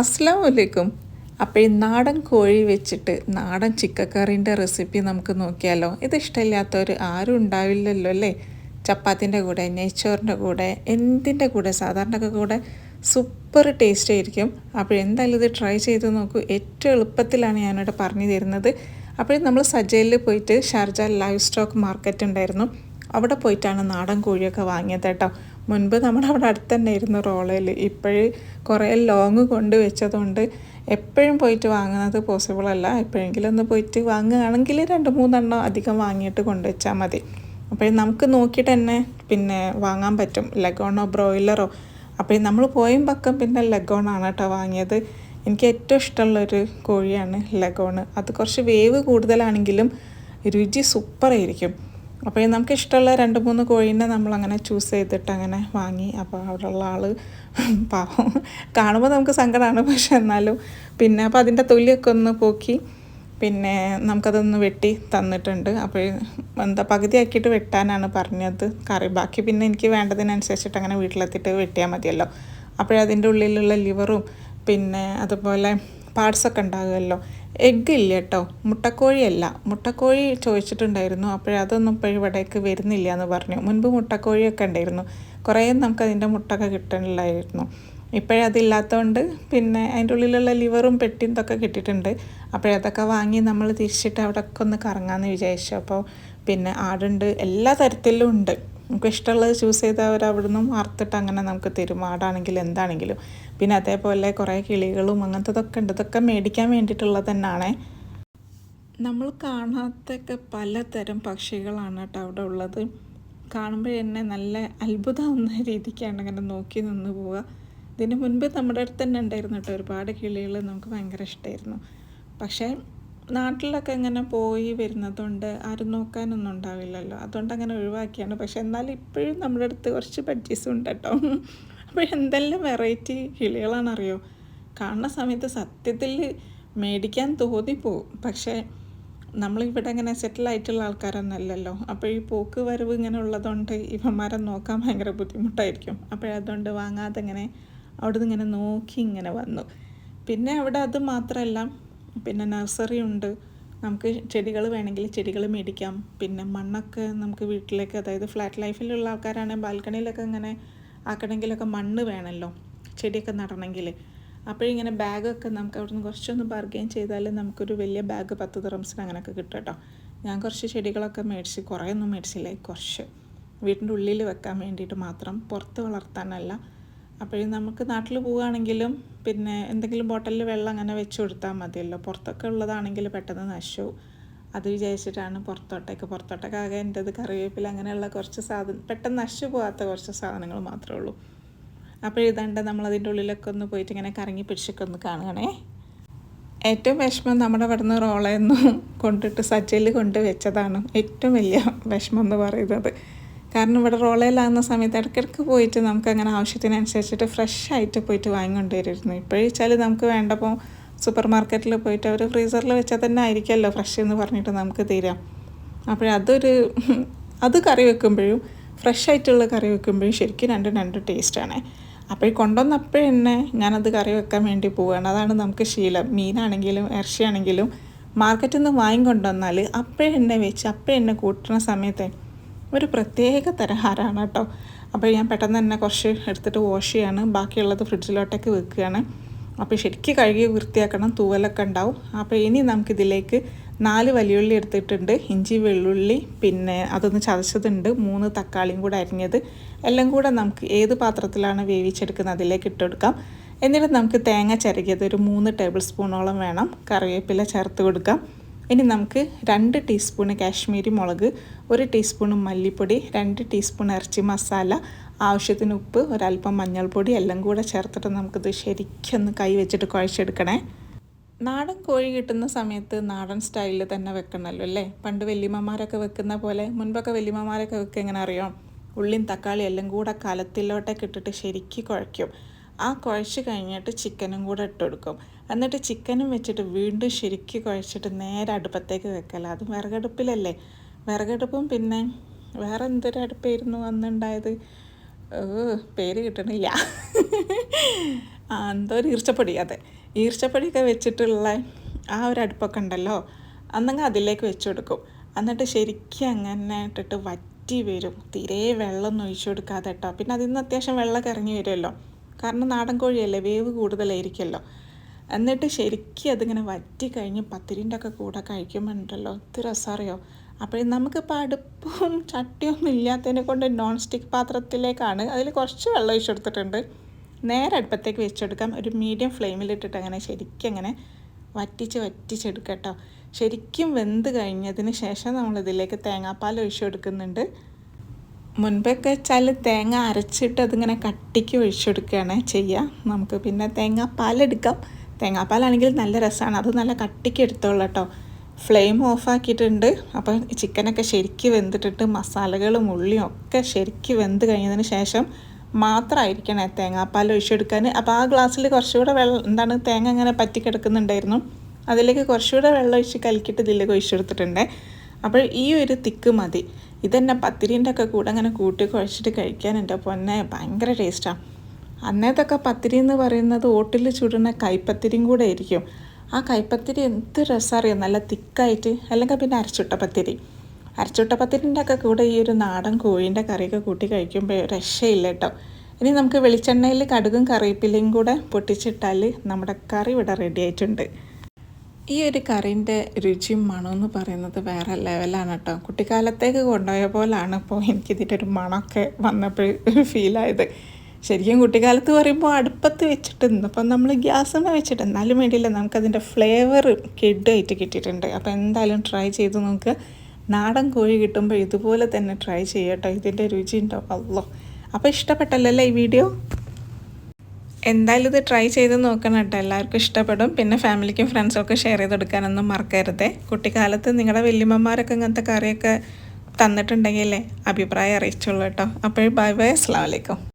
അസ്സാം വലൈക്കും അപ്പോൾ ഈ നാടൻ കോഴി വെച്ചിട്ട് നാടൻ ചിക്കക്കറീന്റെ റെസിപ്പി നമുക്ക് നോക്കിയാലോ? ഇത് ഇഷ്ടമില്ലാത്തവർ ആരും ഉണ്ടാവില്ലല്ലോ അല്ലേ? ചപ്പാത്തിന്റെ കൂടെ നെയ്ച്ചോറിന്റെ കൂടെ എന്തിന്റെ കൂടെ സാധാരണക്കെ കൂടെ സൂപ്പർ ടേസ്റ്റ് ആയിരിക്കും. അപ്പോൾ എന്തായാലും ഇത് ട്രൈ ചെയ്ത് നോക്കൂ. ഏറ്റവും എളുപ്പത്തിലാണ് ഞാനിവിടെ പറഞ്ഞു തരുന്നത്. അപ്പോഴും നമ്മൾ സജയിൽ പോയിട്ട് ഷാർജ ലൈവ് സ്റ്റോക്ക് മാർക്കറ്റ് ഉണ്ടായിരുന്നു. അവിടെ പോയിട്ടാണ് നാടൻ കോഴിയൊക്കെ വാങ്ങിയത് കേട്ടോ. മുൻപ് നമ്മുടെ അവിടെ അടുത്ത് തന്നെ ഇരുന്നു റോളയിൽ ഇപ്പോഴ് കുറേ ലോങ് കൊണ്ട് വെച്ചതുകൊണ്ട് എപ്പോഴും പോയിട്ട് വാങ്ങുന്നത് പോസിബിൾ അല്ല. എപ്പോഴെങ്കിലും ഒന്ന് പോയിട്ട് വാങ്ങുകയാണെങ്കിൽ രണ്ട് മൂന്നെണ്ണം അധികം വാങ്ങിയിട്ട് കൊണ്ടുവച്ചാൽ മതി. അപ്പോൾ നമുക്ക് നോക്കിയിട്ട് തന്നെ പിന്നെ വാങ്ങാൻ പറ്റും. ലഗോണോ ബ്രോയിലറോ അപ്പോൾ നമ്മൾ പോയും പക്കം പിന്നെ ലഗോണാണ് കേട്ടോ വാങ്ങിയത്. എനിക്ക് ഏറ്റവും ഇഷ്ടമുള്ളൊരു കോഴിയാണ് ലഗോണ് അത് കുറച്ച് വേവ് കൂടുതലാണെങ്കിലും രുചി സൂപ്പറായിരിക്കും അപ്പോൾ നമുക്ക് ഇഷ്ടമുള്ള രണ്ട് മൂന്ന് കോഴീനെ നമ്മൾ അങ്ങനെ ചൂസ് ചെയ്തിട്ട് അങ്ങനെ വാങ്ങി. അപ്പോൾ അവിടെയുള്ള ആൾ പാവം. കാണുമ്പോൾ നമുക്ക് സങ്കടമാണ് പക്ഷെ എന്നാലും. പിന്നെ അപ്പോൾ അതിന്റെ തൊലിയൊക്കെ ഒന്ന് പോക്കി. പിന്നെ നമുക്കതൊന്ന് വെട്ടി തന്നിട്ടുണ്ട്. അപ്പോൾ എന്താ പകുതിയാക്കിയിട്ട് വെട്ടാനാണ് പറഞ്ഞത് കറി. ബാക്കി പിന്നെ എനിക്ക് വേണ്ടതിനനുസരിച്ചിട്ട് അങ്ങനെ വീട്ടിലെത്തിയിട്ട് വെട്ടിയാൽ മതിയല്ലോ. അപ്പോഴതിന്റെ ഉള്ളിലുള്ള ലിവറും പിന്നെ അതുപോലെ പാർട്സൊക്കെ ഉണ്ടാകുമല്ലോ. എഗ്ഗ് ഇല്ല കേട്ടോ മുട്ടക്കോഴിയല്ല. മുട്ടക്കോഴി ചോദിച്ചിട്ടുണ്ടായിരുന്നു. അപ്പോഴതൊന്നും ഇപ്പോൾ ഇവിടേക്ക് വരുന്നില്ല എന്ന് പറഞ്ഞു. മുൻപ് മുട്ടക്കോഴിയൊക്കെ ഉണ്ടായിരുന്നു. കുറേ നമുക്ക് അതിന്റെ മുട്ടൊക്കെ കിട്ടണില്ലായിരുന്നു. ഇപ്പോഴതില്ലാത്തതുകൊണ്ട് പിന്നെ അതിന്റെ ഉള്ളിലുള്ള ലിവറും പെട്ടിയും ഇതൊക്കെ കിട്ടിയിട്ടുണ്ട്. അപ്പോഴതൊക്കെ വാങ്ങി നമ്മൾ തിരിച്ചിട്ട് അവിടെയൊക്കെ ഒന്ന് കറങ്ങാമെന്ന് വിചാരിച്ചു. അപ്പോൾ പിന്നെ ആടുണ്ട്. എല്ലാ തരത്തിലും ഉണ്ട്. നമുക്ക് ഇഷ്ടമുള്ളത് ചൂസ് ചെയ്ത് അവർ അവിടെ നിന്നും വറുത്തിട്ട് അങ്ങനെ നമുക്ക് തരും. ആടാണെങ്കിലും എന്താണെങ്കിലും. പിന്നെ അതേപോലെ കുറേ കിളികളും അങ്ങനത്തതൊക്കെ ഉണ്ട്. ഇതൊക്കെ മേടിക്കാൻ വേണ്ടിയിട്ടുള്ളത് തന്നെയാണേ നമ്മൾ കാണാത്തൊക്കെ പലതരം പക്ഷികളാണ് കേട്ടോ അവിടെ ഉള്ളത്. കാണുമ്പോൾ തന്നെ നല്ല അത്ഭുതമാവുന്ന രീതിക്കാണ് അങ്ങനെ നോക്കി നിന്ന് പോവുക. ഇതിന് മുൻപ് നമ്മുടെ അടുത്ത് തന്നെ ഉണ്ടായിരുന്നു കേട്ടോ. ഒരുപാട് കിളികൾ നമുക്ക് ഭയങ്കര ഇഷ്ടമായിരുന്നു പക്ഷേ നാട്ടിലൊക്കെ ഇങ്ങനെ പോയി വരുന്നതുകൊണ്ട് ആരും നോക്കാനൊന്നും ഉണ്ടാവില്ലല്ലോ. അതുകൊണ്ട് അങ്ങനെ ഒഴിവാക്കിയാണ്. പക്ഷെ എന്നാലും ഇപ്പോഴും നമ്മുടെ അടുത്ത് കുറച്ച് ബഡ്ജീസും ഉണ്ട് കേട്ടോ. അപ്പോൾ എന്തെല്ലാം വെറൈറ്റി കിളികളാണെന്നറിയോ? കാണുന്ന സമയത്ത് സത്യത്തിൽ മേടിക്കാൻ തോന്നിപ്പോവും പക്ഷേ നമ്മളിവിടെ ഇങ്ങനെ സെറ്റിലായിട്ടുള്ള ആൾക്കാരൊന്നല്ലല്ലോ. അപ്പോൾ ഈ പോക്ക് വരവ് ഇങ്ങനെ ഉള്ളതുകൊണ്ട് ഇവന്മാരെ നോക്കാൻ ഭയങ്കര ബുദ്ധിമുട്ടായിരിക്കും. അപ്പോഴതുകൊണ്ട് വാങ്ങാതെ ഇങ്ങനെ അവിടുന്ന് ഇങ്ങനെ നോക്കി ഇങ്ങനെ വന്നു. പിന്നെ അവിടെ അത് മാത്രമല്ല പിന്നെ നഴ്സറി ഉണ്ട്. നമുക്ക് ചെടികൾ വേണമെങ്കിൽ ചെടികൾ മേടിക്കാം. പിന്നെ മണ്ണൊക്കെ നമുക്ക് വീട്ടിലേക്ക് അതായത് ഫ്ലാറ്റ് ലൈഫിലുള്ള ആൾക്കാരാണെങ്കിൽ ബാൽക്കണിയിലൊക്കെ ഇങ്ങനെ ആക്കണമെങ്കിലൊക്കെ മണ്ണ് വേണമല്ലോ. ചെടിയൊക്കെ നടണമെങ്കിൽ അപ്പോഴിങ്ങനെ ബാഗൊക്കെ നമുക്ക് അവിടെ നിന്ന് കുറച്ചൊന്ന് ബാർഗെയിൻ ചെയ്താൽ നമുക്കൊരു വലിയ ബാഗ് പത്ത് ദിറംസിന് അങ്ങനെയൊക്കെ കിട്ടും കേട്ടോ. ഞാൻ കുറച്ച് ചെടികളൊക്കെ മേടിച്ച് കുറേ ഒന്നും മേടിച്ചില്ലേ കുറച്ച്. വീട്ടിന്റെ ഉള്ളിൽ വെക്കാൻ വേണ്ടിയിട്ട് മാത്രം പുറത്ത് വളർത്താനല്ല. അപ്പോഴും നമുക്ക് നാട്ടിൽ പോവുകയാണെങ്കിലും പിന്നെ എന്തെങ്കിലും ബോട്ടലിൽ വെള്ളം അങ്ങനെ വെച്ച് കൊടുത്താൽ മതിയല്ലോ. പുറത്തൊക്കെ ഉള്ളതാണെങ്കിൽ പെട്ടെന്ന് നശു അത് വിചാരിച്ചിട്ടാണ് പുറത്തോട്ടേക്ക്. പുറത്തോട്ടൊക്കെ ആകെ എന്റെത് കറിവേപ്പില അങ്ങനെയുള്ള കുറച്ച് സാധനം പെട്ടെന്ന് നശിച്ചു പോകാത്ത കുറച്ച് സാധനങ്ങൾ മാത്രമേ ഉള്ളൂ. അപ്പോൾ ഇതാണ്ട് നമ്മൾ അതിന്റെ ഉള്ളിലൊക്കെ ഒന്ന് പോയിട്ട് ഇങ്ങനെ കറങ്ങി പിടിച്ചൊക്കെ ഒന്ന് കാണുകയാണേ. ഏറ്റവും വിഷമം നമ്മുടെ ഇവിടെ നിന്ന് റോളയൊന്നും കൊണ്ടിട്ട് സജ്ജയിൽ കൊണ്ട് വെച്ചതാണ്. ഏറ്റവും വലിയ വിഷമം എന്ന് പറയുന്നത്. കാരണം ഇവിടെ റോളയിലാകുന്ന സമയത്ത് ഇടയ്ക്കിടയ്ക്ക് പോയിട്ട് നമുക്ക് അങ്ങനെ ആവശ്യത്തിനനുസരിച്ചിട്ട് ഫ്രഷ് ആയിട്ട് പോയിട്ട് വാങ്ങിക്കൊണ്ട് വരുമായിരുന്നു നമുക്ക് വേണ്ടപ്പോൾ സൂപ്പർ മാർക്കറ്റിൽ പോയിട്ട് അവർ ഫ്രീസറിൽ വെച്ചാൽ തന്നെ ആയിരിക്കുമല്ലോ ഫ്രഷ് എന്ന് പറഞ്ഞിട്ട് നമുക്ക് തീരാം. അപ്പോഴതൊരു അത് കറി വെക്കുമ്പോഴും ഫ്രഷ് ആയിട്ടുള്ള കറി വെക്കുമ്പോഴും ശരിക്കും രണ്ടും രണ്ട് ടേസ്റ്റാണ് അപ്പോൾ ഈ കൊണ്ടുവന്നപ്പോഴേ തന്നെ ഞാനത് കറി വെക്കാൻ വേണ്ടി പോവുകയാണ്. അതാണ് നമുക്ക് ശീലം. മീനാണെങ്കിലും ഇറച്ചിയാണെങ്കിലും മാർക്കറ്റിൽ നിന്ന് വാങ്ങിക്കൊണ്ടുവന്നാൽ അപ്പോഴേ എന്നെ വെച്ച് അപ്പോഴേ എന്നെ കൂട്ടുന്ന സമയത്തെ ഒരു പ്രത്യേക തരഹാരമാണ് കേട്ടോ. അപ്പോൾ ഞാൻ പെട്ടെന്ന് തന്നെ കുറച്ച് എടുത്തിട്ട് വാഷ് ചെയ്യാണ്. ബാക്കിയുള്ളത് ഫ്രിഡ്ജിലോട്ടേക്ക് വെക്കുകയാണ്. അപ്പോൾ ശരിക്കും കഴുകി വൃത്തിയാക്കണം തൂവലൊക്കെ ഉണ്ടാവും. അപ്പോൾ ഇനി നമുക്കിതിലേക്ക് നാല് വലിയുള്ളി എടുത്തിട്ടുണ്ട്. ഇഞ്ചി വെള്ളുള്ളി പിന്നെ അതൊന്ന് ചതച്ചതുണ്ട്. മൂന്ന് തക്കാളിയും കൂടെ അരിഞ്ഞത്. എല്ലാം കൂടെ നമുക്ക് ഏത് പാത്രത്തിലാണ് വേവിച്ചെടുക്കുന്നത് അതിലേക്ക് ഇട്ടെടുക്കാം എന്നിട്ട് നമുക്ക് തേങ്ങ ചിരകിയത് ഒരു മൂന്ന് ടേബിൾ സ്പൂണോളം വേണം. കറിവേപ്പില ചേർത്ത് കൊടുക്കാം. ഇനി നമുക്ക് രണ്ട് ടീസ്പൂൺ കാശ്മീരി മുളക് ഒരു ടീസ്പൂൺ മല്ലിപ്പൊടി രണ്ട് ടീസ്പൂൺ ഇറച്ചി മസാല ആവശ്യത്തിന് ഉപ്പ് ഒരല്പം മഞ്ഞൾപ്പൊടി എല്ലാം കൂടെ ചേർത്തിട്ട് നമുക്കിത് ശരിക്കൊന്ന് കൈ വെച്ചിട്ട് കുഴച്ചെടുക്കണേ. നാടൻ കോഴി കിട്ടുന്ന സമയത്ത് നാടൻ സ്റ്റൈലിൽ തന്നെ വെക്കണമല്ലോ അല്ലേ? പണ്ട് വല്യമ്മമാരൊക്കെ വെക്കുന്ന പോലെ മുൻപൊക്കെ വല്യമ്മമാരൊക്കെ വെക്കുക എങ്ങനെ അറിയാം? ഉള്ളിയും തക്കാളി എല്ലാം കൂടെ കലത്തിലോട്ടൊക്കെ ഇട്ടിട്ട് ശരിക്ക് കുഴയ്ക്കും. ആ കുഴച്ച് കഴിഞ്ഞിട്ട് ചിക്കനും കൂടെ ഇട്ട് കൊടുക്കും. എന്നിട്ട് ചിക്കനും വെച്ചിട്ട് വീണ്ടും ശരിക്ക് കുഴച്ചിട്ട് നേരെ അടുപ്പത്തേക്ക് വെക്കല. അത് വിറകടുപ്പിലല്ലേ? വിറകടുപ്പും പിന്നെ വേറെ എന്തൊരു അടുപ്പായിരുന്നു അന്നുണ്ടായത്? പേര് കിട്ടണില്ല. എന്തോ ഒരു ഈർച്ചപ്പൊടി അതെ. ഈർച്ചപ്പൊടിയൊക്കെ വെച്ചിട്ടുള്ള ആ ഒരു അടുപ്പൊക്കെ ഉണ്ടല്ലോ അന്നങ്ങ് അതിലേക്ക് വെച്ച് കൊടുക്കും. എന്നിട്ട് ശരിക്കും അങ്ങനെ ഇട്ടിട്ട് വറ്റി വരും. തീരെ വെള്ളമൊന്നും ഒഴിച്ചു കൊടുക്കാതെ കേട്ടോ. പിന്നെ അതിൽ നിന്ന് അത്യാവശ്യം വെള്ളമൊക്കെ ഇറങ്ങി വരുമല്ലോ. കാരണം നാടൻ കോഴിയല്ലേ വേവ് കൂടുതലായിരിക്കുമല്ലോ. എന്നിട്ട് ശരിക്കും അതിങ്ങനെ വറ്റി കഴിഞ്ഞ് പത്തിരിന്റെ ഒക്കെ കൂടെ കഴിക്കുമ്പോൾ ഉണ്ടല്ലോ ഇത് രസമറിയോ അപ്പോൾ നമുക്കിപ്പോൾ അടുപ്പും ചട്ടിയൊന്നും ഇല്ലാത്തതിനെ കൊണ്ട് നോൺ സ്റ്റിക്ക് പാത്രത്തിലേക്കാണ്. അതിൽ കുറച്ച് വെള്ളം ഒഴിച്ചെടുത്തിട്ടുണ്ട്. നേരെ അടുപ്പത്തേക്ക് വെച്ചെടുക്കാം. ഒരു മീഡിയം ഫ്ലെയിമിലിട്ടിട്ട് അങ്ങനെ ശരിക്കും അങ്ങനെ വറ്റിച്ച് വറ്റിച്ചെടുക്കുക കേട്ടോ ശരിക്കും വെന്ത് കഴിഞ്ഞതിന് ശേഷം നമ്മളിതിലേക്ക് തേങ്ങാപ്പാൽ ഒഴിച്ചു കൊടുക്കുന്നുണ്ട് മുൻപൊക്കെ വെച്ചാൽ തേങ്ങ അരച്ചിട്ട് അതിങ്ങനെ കട്ടിക്ക് ഒഴിച്ചെടുക്കുകയാണ് ചെയ്യുക നമുക്ക് പിന്നെ തേങ്ങാപ്പാലെടുക്കാം തേങ്ങാപ്പാലാണെങ്കിൽ നല്ല രസമാണ് അത് നല്ല കട്ടിക്ക് എടുത്തോളൂ കേട്ടോ ഫ്ലെയിം ഓഫാക്കിയിട്ടുണ്ട്. അപ്പം ചിക്കനൊക്കെ ശരിക്ക് വെന്തിട്ടിട്ട് മസാലകളും ഉള്ളിയും ഒക്കെ ശരിക്ക് വെന്ത് കഴിഞ്ഞതിന് ശേഷം മാത്രമായിരിക്കണേ തേങ്ങാപ്പാൽ ഒഴിച്ചെടുക്കാൻ. അപ്പോൾ ആ ഗ്ലാസ്സിൽ കുറച്ചുകൂടെ വെള്ളം എന്താണ് തേങ്ങ ഇങ്ങനെ പറ്റിക്കിടക്കുന്നുണ്ടായിരുന്നു അതിലേക്ക് കുറച്ചുകൂടെ വെള്ളം ഒഴിച്ച് കലക്കിയിട്ട് ഇതിലേക്ക് ഒഴിച്ചെടുത്തിട്ടുണ്ട്. അപ്പോൾ ഈ ഒരു തിക്ക് മതി. ഇതെന്നെ പത്തിരീന്റെ ഒക്കെ കൂടെ അങ്ങനെ കൂട്ടി കുഴച്ചിട്ട് കഴിക്കാൻ എന്റെ പൊന്നെ ഭയങ്കര ടേസ്റ്റാണ് അന്നേത്തൊക്കെ പത്തിരി എന്ന് പറയുന്നത് ഓട്ടിൽ ചുടുന്ന കൈപ്പത്തിരിയും കൂടെ ആയിരിക്കും. ആ കൈപ്പത്തിരി എന്ത് രസമറിയാം നല്ല തിക്കായിട്ട് അല്ലെങ്കിൽ പിന്നെ അരച്ചുട്ട പത്തിരി. അരച്ചുട്ട പത്തിരിന്റെ ഒക്കെ കൂടെ ഈ ഒരു നാടൻ കോഴീന്റെ കറിയൊക്കെ കൂട്ടി കഴിക്കുമ്പോൾ രക്ഷയില്ല കേട്ടോ. ഇനി നമുക്ക് വെളിച്ചെണ്ണയിൽ കടുകും കറിവേപ്പിലയും കൂടെ പൊട്ടിച്ചിട്ടാൽ നമ്മുടെ കറി ഇവിടെ റെഡി ആയിട്ടുണ്ട്. ഈ ഒരു കറീന്റെ രുചിയും മണമെന്ന് പറയുന്നത് വേറെ ലെവലാണ് കേട്ടോ. കുട്ടിക്കാലത്തേക്ക് കൊണ്ടുപോയ പോലാണ് ഇപ്പോൾ എനിക്കിതിന്റെ ഒരു മണമൊക്കെ വന്നപ്പോൾ ഫീലായത് ശരിക്കും കുട്ടിക്കാലത്ത് പറയുമ്പോൾ അടുപ്പത്ത് വെച്ചിട്ട് ഇന്നിപ്പം നമ്മൾ ഗ്യാസമ്മ വെച്ചിട്ട് എന്നാലും വേണ്ടിയില്ല. നമുക്കതിന്റെ ഫ്ലേവർ കിഡായിട്ട് കിട്ടിയിട്ടുണ്ട്. അപ്പോൾ എന്തായാലും ട്രൈ ചെയ്ത് നമുക്ക് നാടൻ കോഴി കിട്ടുമ്പോൾ ഇതുപോലെ തന്നെ ട്രൈ ചെയ്യട്ടോ. ഇതിന്റെ രുചി ഉണ്ടോ? അല്ലോ അപ്പോൾ ഇഷ്ടപ്പെട്ടല്ലോ ഈ വീഡിയോ? എന്തായാലും ഇത് ട്രൈ ചെയ്ത് നോക്കണം കേട്ടോ. എല്ലാവർക്കും ഇഷ്ടപ്പെടും. പിന്നെ ഫാമിലിക്കും ഫ്രണ്ട്സൊക്കെ ഷെയർ ചെയ്ത് കൊടുക്കാനൊന്നും മറക്കരുതേ. കുട്ടിക്കാലത്ത് നിങ്ങളുടെ വല്യമ്മമാരൊക്കെ ഇങ്ങനത്തെ കറിയൊക്കെ തന്നിട്ടുണ്ടെങ്കിലേ അഭിപ്രായം അറിയിച്ചോളൂ കേട്ടോ. അപ്പോൾ ബൈ ബൈ. അസ്സാം വലൈക്കും